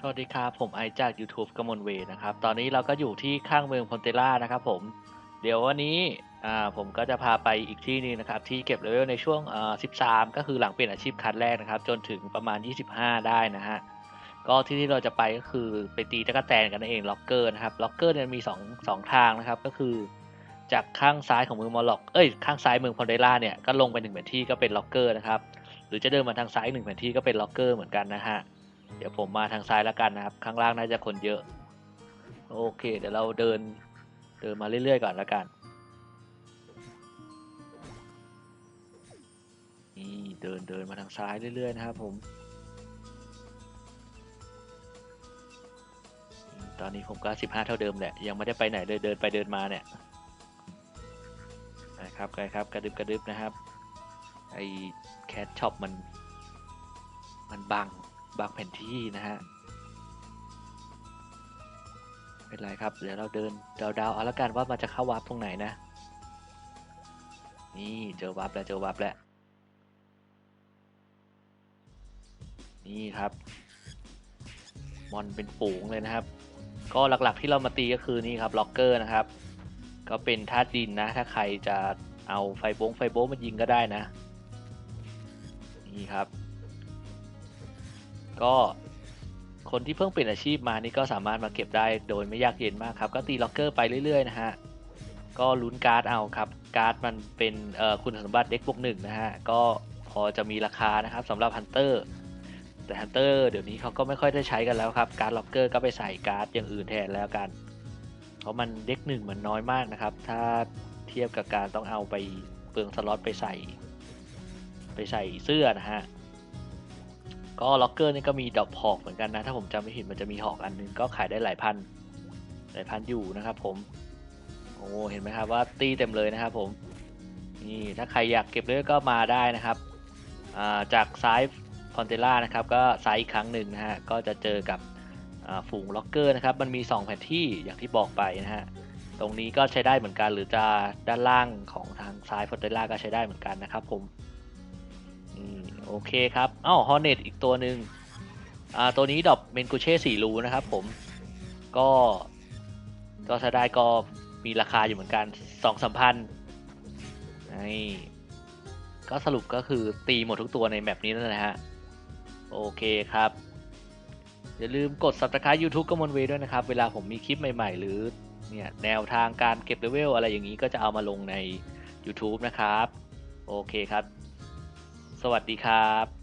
สวัสดีครับ ผมไอจาก YouTube กมลเวนะครับ ตอนนี้เราก็อยู่ที่ข้างเมืองพอนเตล่านะครับผม เดี๋ยววันนี้อ่าผมก็จะพาไปอีกที่หนึงนะครับ ที่เก็บเลเวลในช่วงอ่า13 ก็คือหลังเปลี่ยนอาชีพคัดแรกนะครับ จนถึงประมาณ 25 ได้นะฮะ ก็ที่ที่เราจะไปก็คือไปตีตะกแตนกันนั่นเองล็อกเกอร์นะครับล็อกเกอร์เนี่ยมีสองสองทางนะครับ ก็คือ จากข้างซ้ายของเมืองมอลล็อก เอ้ยข้างซ้ายเมืองพอนเดล่าเนี่ยก็ลงไปหนึ่งแผนที่ก็เป็นล็อกเกอร์นะครับ หรือจะเดินมาทางซ้ายหนึ่งแผนที่ก็เป็นล็อกเกอร์เหมือนกันนะฮะ เดี๋ยวผมมาทางซ้ายแล้วกันนะครับ ข้างล่างน่าจะคนเยอะ โอเค เดี๋ยวเราเดินเดินมาเรื่อยๆก่อนแล้วกันนี่เดินเดินมาทางซ้ายเรื่อยๆนะครับผมตอนนี้ผมก็สิบห้าเท่าเดิมแหละ ยังไม่ได้ไปไหนเลยเดินไปเดินมาเนี่ยนะครับครับกระดึบกระดึบนะครับไอแคทช็อปมัน มันบัง บางแผนที่นะฮะเป็นไรครับ เดี๋ยวเราเดินเดาๆเอาละกันว่ามันจะเข้าวาร์ปตรงไหนนะ นี่เจอวาร์ปแล้วเจอวาร์ปแล้ว นี่ครับ มอนเป็นฝูงเลยนะครับ ก็หลักๆที่เรามาตีก็คือนี่ครับล็อกเกอร์นะครับ ก็เป็นธาตุดินนะ ถ้าใครจะเอาไฟโบงไฟโบงมายิงก็ได้นะ นี่ครับ ก็คนที่เพิ่งเปลี่ยนอาชีพมานี่ก็สามารถมาเก็บได้โดยไม่ยากเย็นมากครับ ก็ตีล็อกเกอร์ไปเรื่อยๆนะฮะ ก็ลุ้นการ์ดเอาครับ การ์ดมันเป็นคุณสมบัติเด็กบวกหนึ่งนะฮะ ก็พอจะมีราคานะครับสำหรับฮันเตอร์แต่ฮันเตอร์เดี๋ยวนี้เขาก็ไม่ค่อยได้ใช้กันแล้วครับ การ์ดล็อกเกอร์ก็ไปใส่การ์ดอย่างอื่นแทนแล้วกัน เพราะมันเด็กหนึ่งมันน้อยมากนะครับ ถ้าเทียบกับการต้องเอาไปเปลืองสล็อตไปใส่ ไปใส่เสื้อนะฮะ ก็ล็อกเกอร์นี่ก็มีดอกหอกเหมือนกันนะ ถ้าผมจำไม่ผิดมันจะมีหอกอันหนึงก็ขายได้หลายพัน หลายพันอยู่นะครับผม โอ้เห็นไหมครับว่าตีเต็มเลยนะครับผม นี่ถ้าใครอยากเก็บเลยก็มาได้นะครับาจากซ้ายพอนเตล่านะครับก็ซ้ายอีกครั้งหนึ่งนะฮะ ก็จะเจอกับฝูงล็อกเกอร์นะครับ มันมี 2 แผนที่อย่างที่บอกไปนะฮะ ตรงนี้ก็ใช้ได้เหมือนกันหรือจะด้านล่างของทางซ้ายพอนเตล่าก็ใช้ได้เหมือนกันนะครับผม โอเคครับอ้าวฮอร์เน็ตอีกตัวหนึ่งอ่าตัวนี้ดอปเมนกูเช่สี่รูนะครับผมก็ก็ถ้าได้ก็มีราคาอยู่เหมือนกันสองสามพันนี่ก็สรุปก็คือตีหมดทุกตัวในแมปนี้นั่นแหละฮะ โอเคครับ อย่าลืมกด subscribe YouTube กมลเวด้วยนะครับ เวลาผมมีคลิปใหม่ๆ หรือเนี่ยแนวทางการเก็บเลเวลอะไรอย่างนี้ก็จะเอามาลงใน YouTube นะครับ โอเคครับ สวัสดีครับ